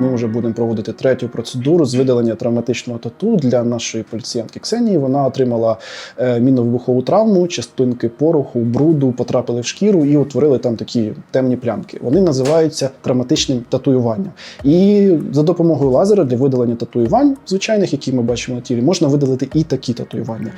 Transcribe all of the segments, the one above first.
Ми вже будемо проводити третю процедуру з видалення травматичного тату для нашої пацієнтки Ксенії. Вона отримала е, мінно-вибухову травму, частинки пороху, бруду потрапили в шкіру і утворили там такі темні плямки. Вони називаються травматичним татуюванням. І за допомогою лазера для видалення татуювань, звичайних, які ми бачимо на тілі, можна видалити і такі татуювання.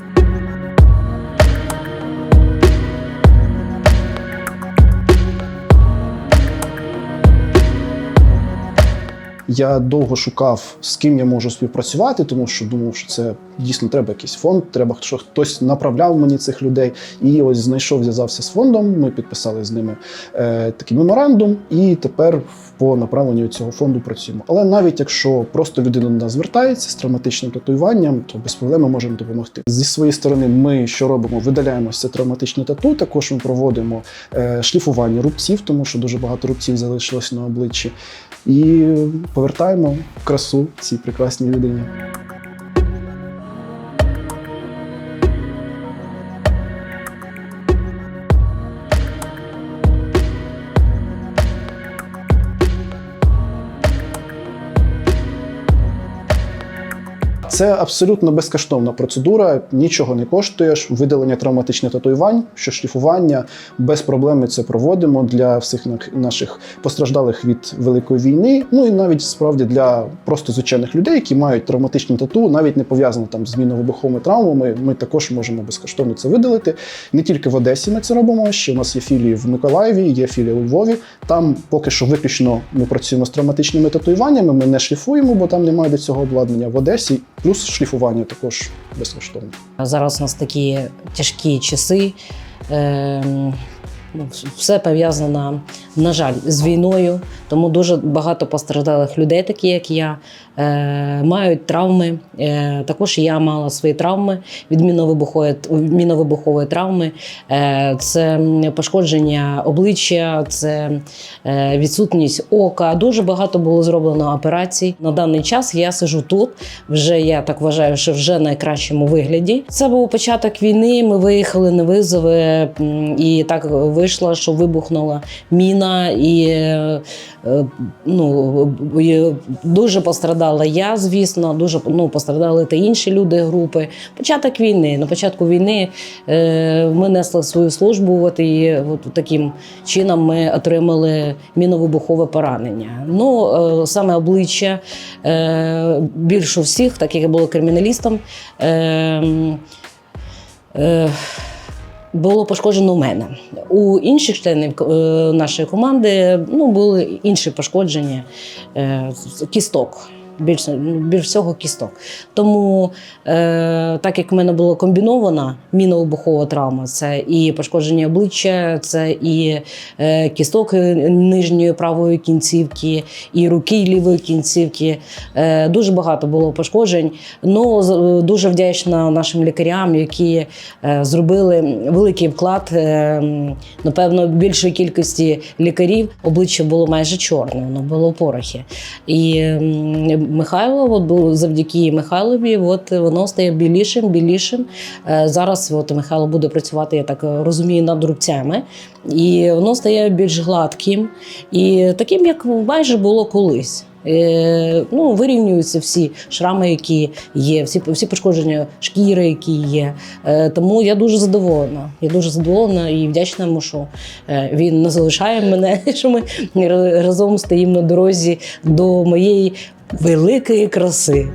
Я довго шукав, з ким я можу співпрацювати, тому що думав, що це дійсно треба якийсь фонд, треба, щоб хтось направляв мені цих людей. І ось знайшов, зв'язався з фондом. Ми підписали з ними е, такий меморандум, і тепер по направленню цього фонду працюємо. Але навіть якщо просто людина до нас звертається з травматичним татуюванням, то без проблем ми можемо допомогти. Зі своєї сторони, ми що робимо? Видаляємо це травматичне тату. Також ми проводимо е, шліфування рубців, тому що дуже багато рубців залишилось на обличчі. І повертаємо красу цій прекрасній людині. Це абсолютно безкоштовна процедура, нічого не коштуєш. Видалення травматичних татуювань, що шліфування без проблем ми це проводимо для всіх наших постраждалих від великої війни. Ну і навіть справді для просто звичайних людей, які мають травматичні тату, навіть не пов'язані там з мінно-вибуховими травмами. Ми також можемо безкоштовно це видалити. Не тільки в Одесі ми це робимо. Ще у нас є філії в Миколаєві, є філія у Львові. Там поки що виключно ми працюємо з травматичними татуюваннями. Ми не шліфуємо, бо там немає до цього обладнання в Одесі. Плюс шліфування також безкоштовно. Зараз у нас такі тяжкі часи. Ем, ну, Все пов'язано, на жаль, з війною, тому дуже багато постраждалих людей, такі як я, е, мають травми. Е, також я мала свої травми від міновибухової, міновибухової травми. Е, це пошкодження обличчя, це відсутність ока. Дуже багато було зроблено операцій. На даний час я сижу тут. Вже я так вважаю, що вже в найкращому вигляді. Це був початок війни. Ми виїхали на визови, і так вийшло, що вибухнула міна, і ну дуже пострадала я, звісно. Дуже ну пострадали та інші люди групи. Початок війни. На початку війни е, ми несли свою службу. От і от таким чином ми отримали міновибухове поранення. Ну е, саме обличчя е, більше всіх, так як я була криміналістом. Було пошкоджено у мене. У інших членів е, нашої команди ну, були інші пошкодження е, кісток. Більш, більш всього кісток. Тому, е, так як в мене була комбінована міновибухова травма, це і пошкодження обличчя, це і е, кісток нижньої правої кінцівки, і руки лівої кінцівки. Е, дуже багато було пошкоджень. Ну, дуже вдячна нашим лікарям, які е, зробили великий вклад. Е, напевно, більшої кількості лікарів обличчя було майже чорне, воно було в порохі. І м, Михайло, завдяки Михайлові, от воно стає білішим, білішим. Е, Зараз от Михайло буде працювати, я так розумію, над рубцями, і воно стає більш гладким і таким, як майже було колись. Е, ну, вирівнюються всі шрами, які є, всі, всі пошкодження шкіри, які є. Е, тому я дуже задоволена. Я дуже задоволена і вдячна йому, що е, він не залишає мене, що ми разом стоїмо на дорозі до моєї великої краси.